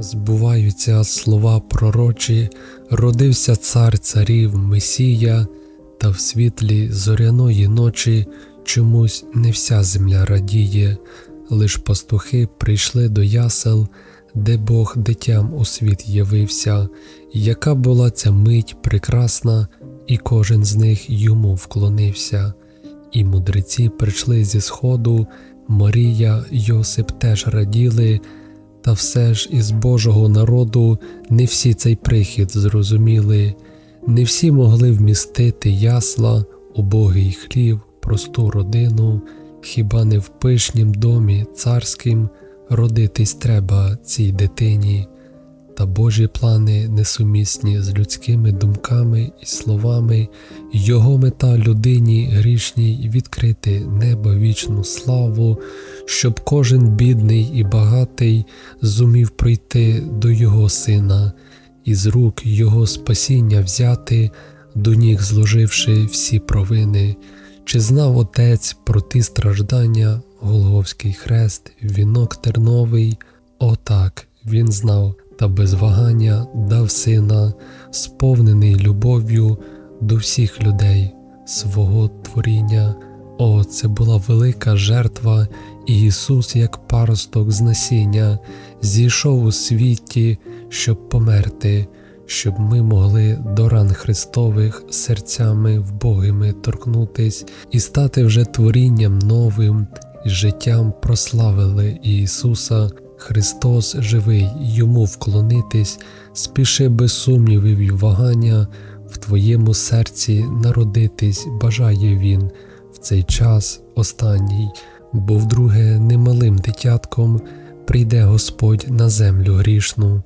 Збуваються слова пророчі, родився цар царів Месія, та в світлі зоряної ночі чомусь не вся земля радіє, лиш пастухи прийшли до ясел, де Бог дитям у світ явився, яка була ця мить прекрасна, і кожен з них йому вклонився. І мудреці прийшли зі сходу, Марія, Йосип теж раділи, та все ж із Божого народу не всі цей прихід зрозуміли, не всі могли вмістити ясла, убогий хлів, просту родину, хіба не в пишнім домі царським родитись треба цій дитині, та Божі плани несумісні з людськими думками і словами, його мета людині грішній відкрити небо вічну славу, щоб кожен бідний і багатий зумів прийти до його сина, і з рук його спасіння взяти, до ніг зложивши всі провини. Чи знав отець про ті страждання, Голговський хрест, вінок терновий? Отак він знав та без вагання дав сина, сповнений любов'ю до всіх людей свого творіння. О, це була велика жертва, і Ісус, як паросток з насіння, зійшов у світі, щоб померти, щоб ми могли до ран Христових серцями вбогими торкнутись і стати вже творінням новим, і життям прославили Ісуса. Христос живий, йому вклонитись, спіши без сумнівів і вагання, в твоєму серці народитись бажає Він в цей час останній, бо вдруге немалим дитятком прийде Господь на землю грішну,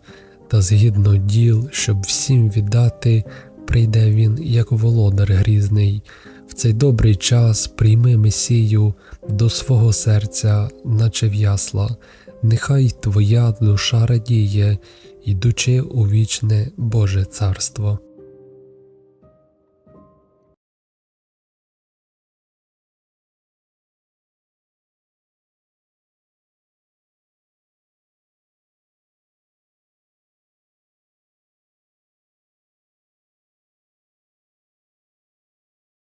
та згідно діл, щоб всім віддати, прийде Він, як володар грізний. В цей добрий час прийми Месію до свого серця, наче в ясла, нехай твоя душа радіє, ідучи у вічне Боже царство.